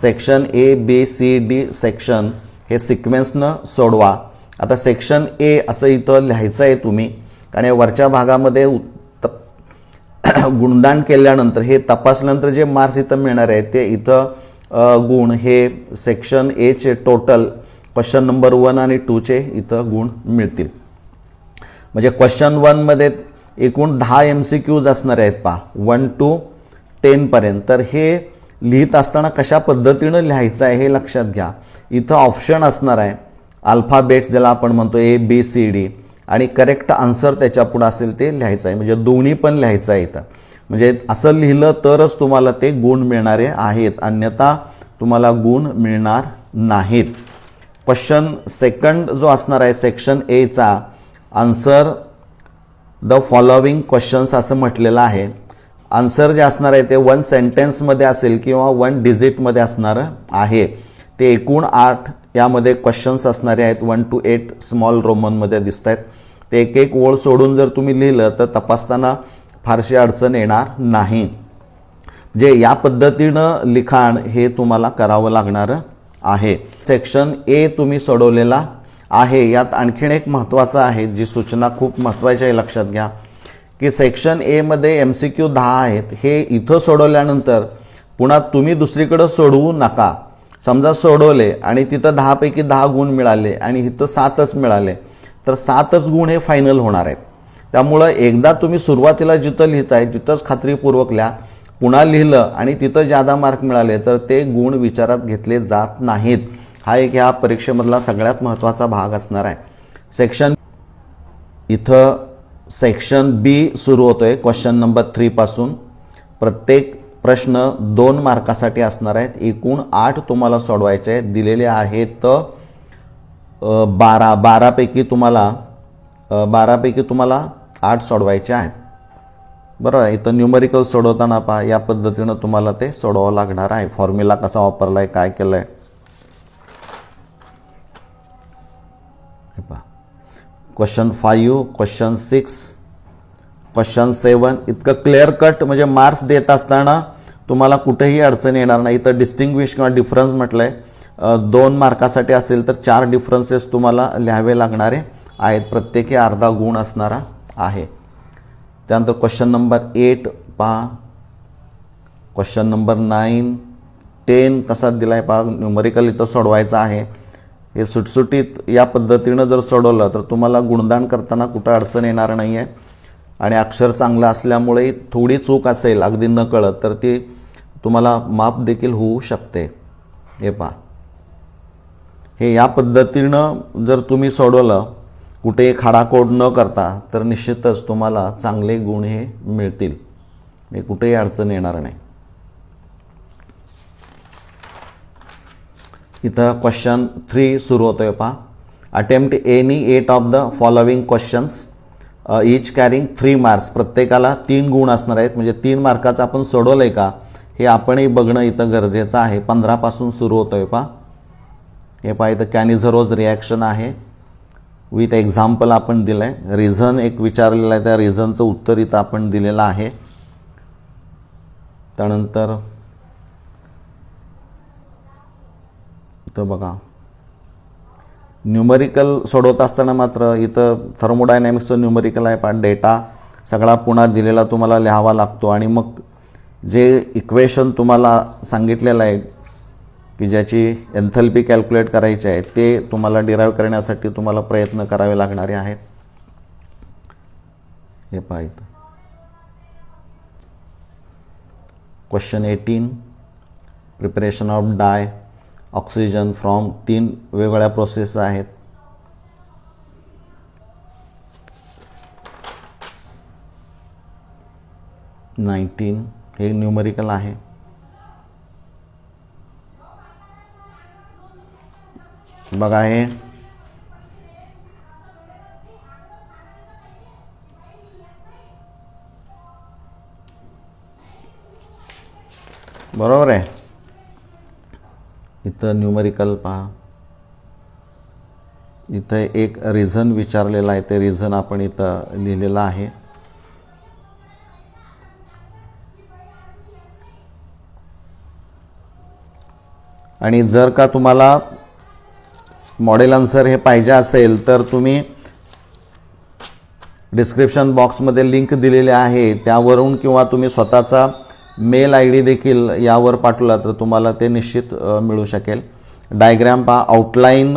Section A B C D section हे सिक्वेन्सनं सोडवा. आता सेक्शन ए असं इथं लिहायचं आहे तुम्ही आणि वरच्या भागामध्ये गुणदान केल्यानंतर हे तपासल्यानंतर जे मार्क्स इथं मिळणार आहे ते इथं गुण हे सेक्शन एचे टोटल क्वेश्चन नंबर वन आणि टूचे इथं गुण मिळतील. म्हणजे क्वेश्चन वनमध्ये एकूण दहा एम सी क्यूज असणार आहेत पा वन टू टेनपर्यंत तर हे लिहित असताना कशा पद्धतीनं लिहायचं आहे हे लक्षात घ्या. इथं ऑप्शन असणार आहे. अल्फाबेट्स ज्याला आपण म्हणतो ए बी सी डी आणि करेक्ट आन्सर त्याच्यापुढं असेल ते लिहायचं आहे. म्हणजे दोन्ही पण लिहायचं आहे इथं. म्हणजे असं लिहिलं तरच तुम्हाला ते गुण मिळणारे आहेत. अन्यथा तुम्हाला गुण मिळणार नाहीत. क्वेश्चन सेकंड जो असणार आहे सेक्शन एचा आन्सर द फॉलोविंग क्वेश्चन्स असं म्हटलेलं आहे. आन्सर जे असणार आहे ते वन सेंटेन्समध्ये असेल किंवा वन डिजिटमध्ये असणारं आहे. ते एकूण आठ यामध्ये क्वेश्चन्स असणारे आहेत. वन टू एट स्मॉल रोमनमध्ये दिसत आहेत ते एक एक ओळ सोडून जर तुम्ही लिहिलं तर तपासताना फारशी अडचण येणार नाही. जे या पद्धतीनं लिखाण हे तुम्हाला करावं लागणारं आहे. सेक्शन ए तुम्ही सोडवलेला आहे. यात आणखीन एक महत्त्वाचं आहे. जी सूचना खूप महत्त्वाची आहे लक्षात घ्या. की सेक्शन एमध्ये एम सी क्यू दहा आहेत हे इथं सोडवल्यानंतर पुन्हा तुम्ही दुसरीकडं सोडवू नका. समजा सोडवले आणि तिथं दहापैकी दहा गुण मिळाले आणि इथं सातच मिळाले तर सातच गुण हे फायनल होणार आहेत. त्यामुळं एकदा तुम्ही सुरुवातीला जिथं लिहिताय तिथंच खात्रीपूर्वक लिहा. पुन्हा लिहिलं आणि तिथं जादा मार्क मिळाले तर ते गुण विचारात घेतले जात नाहीत. हा एक ह्या परीक्षेमधला सगळ्यात महत्त्वाचा भाग असणार आहे. सेक्शन इथं सेक्शन बी सुरू होतो आहे क्वेश्चन नंबर थ्रीपासून प्रत्येक प्रश्न दोन मार्कासाठी असणार आहेत. एकूण आठ तुम्हाला सोडवायचे आहेत. दिलेले आहेत बारा. बारापैकी तुम्हाला बारापैकी तुम्हाला आठ सोडवायचे आहेत. बरोबर इथं न्यूमरिकल सोडवताना पहा. या पद्धतीनं तुम्हाला ते सोडवावं लागणार आहे. फॉर्म्युला कसा वापरला आहे काय केलं आहे question five question six question seven इतकं क्लिअर कट म्हणजे मार्क्स देत असताना तुम्हाला कुठेही अडचण येणार नाही. इथं डिस्टिंग्विश किंवा डिफरन्स म्हटलं आहे दोन मार्कासाठी असेल तर चार डिफरन्सेस तुम्हाला लिहावे लागणारे आहेत. प्रत्येकी अर्धा गुण असणारा आहे. त्यानंतर क्वेश्चन नंबर एट पहा. क्वेश्चन नंबर नाईन टेन कसा दिला आहे पहा. न्युमरिकल इथं सोडवायचा आहे. हे सुटसुटीत या पद्धतीनं जर सोडवलं तर तुम्हाला गुणदान करताना कुठं अडचण येणार नाही आहे आणि अक्षर चांगलं असल्यामुळे थोडी चूक असेल अगदी न कळत तर ती तुम्हाला माप देखील होऊ शकते. हे पहा. हे या पद्धतीनं जर तुम्ही सोडवलं कुठेही खाडाकोड न करता तर निश्चितच तुम्हाला चांगले गुण हे मिळतील. हे कुठेही अडचण येणार नाही. इथं क्वेश्चन थ्री सुरू होतो आहे पहा attempt any eight of the following questions each carrying three marks प्रत्येकाला तीन गुण असणार आहेत. म्हणजे तीन मार्काचं आपण सोडवलं आहे का? हे आपणही बघणं इथं गरजेचं आहे. पंधरापासून सुरू होतो आहे पहा. हे पहा इथं कॅनिझरोज रिॲक्शन आहे. विथ एक्झाम्पल आपण दिलं आहे रिझन एक विचारलेलं आहे. त्या रिझनचं उत्तर इथं आपण दिलेलं आहे. त्यानंतर इथं बघा. न्यूमरिकल सोडवत असताना मात्र इथं थर्मोडायनॅमिक्सचं न्यूमरिकल आहे पण डेटा सगळा पुन्हा दिलेला तुम्हाला लिहावा लागतो. आणि मग जे इक्वेशन तुम्हाला सांगितलेलं आहे की ज्याची एन्थल्पी कॅल्क्युलेट करायची आहे ते तुम्हाला डिराईव्ह करण्यासाठी तुम्हाला प्रयत्न करावे लागणारे आहेत. हे पहा इथं. Question eighteen preparation of dioxygen from तीन वेगवेगळ्या प्रोसेस आहेत. नाईन्टीन हे न्यूमरिकल आहे. बघा हे. बरोबर आहे. इथं न्यूमरिकल पहा. इथं एक रिझन विचारलेलं आहे ते रिझन आपण इथं लिहिलेलं आहे. आणि जर का तुम्हाला मॉडेल आन्सर हे पाहिजे असेल तर तुम्ही डिस्क्रिप्शन बॉक्समध्ये लिंक दिलेली आहे त्यावरून किंवा तुम्ही स्वतःचा मेल आय डी देखील यावर पाठवला तर तुम्हाला ते निश्चित मिळू शकेल. डायग्रॅम पहा आउटलाईन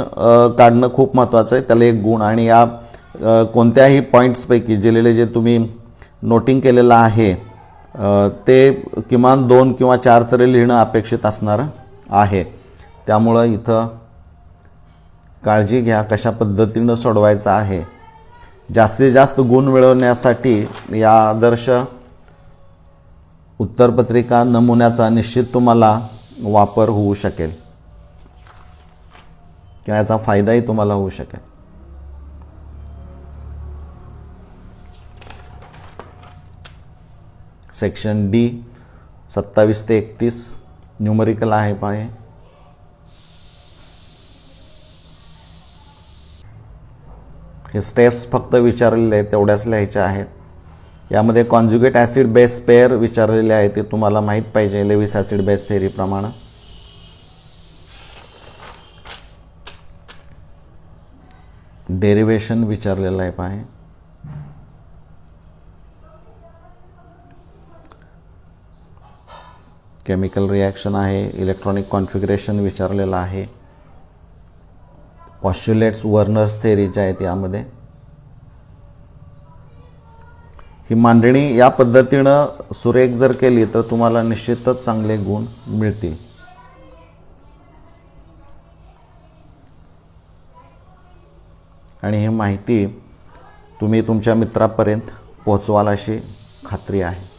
काढणं खूप महत्त्वाचं आहे. त्याला एक गुण आणि या कोणत्याही पॉईंट्सपैकी दिलेले जे तुम्ही नोटिंग केलेलं आहे ते किमान दोन किंवा चार तरी लिहिणं अपेक्षित असणार आहे. त्यामुळं इथं काळजी घ्या कशा पद्धतीनं सोडवायचं आहे. जास्तीत जास्त गुण मिळवण्यासाठी या आदर्श उत्तरपत्रिका नमुन्याचा निश्चित तुम्हाला वापर होऊ शकेल. किंवा याचा फायदाही तुम्हाला होऊ शकेल. सेक्शन डी सत्तावीस ते एकतीस न्यूमरिकल आहे पाय. हे स्टेप्स फक्त विचारलेले आहेत तेवढ्याच लिहायच्या आहेत. यामध्ये कॉन्ज्युगेट ॲसिड बेस पेअर विचारलेले आहे ते तुम्हाला माहीत पाहिजे लेविस ॲसिड बेस थेरीप्रमाणे डेरिवेशन विचारलेलं आहे पाहे केमिकल रिॲक्शन आहे इलेक्ट्रॉनिक कॉन्फिगरेशन विचारलेलं आहे. पॉश्युलेट्स वर्नर्स थेरीच्या आहेत यामध्ये. ही मांडणी या पद्धतीनं सुरेख जर केली तर तुम्हाला निश्चितच चांगले गुण मिळतील. आणि ही माहिती तुम्ही तुमच्या मित्रापर्यंत पोहोचवाल अशी खात्री आहे.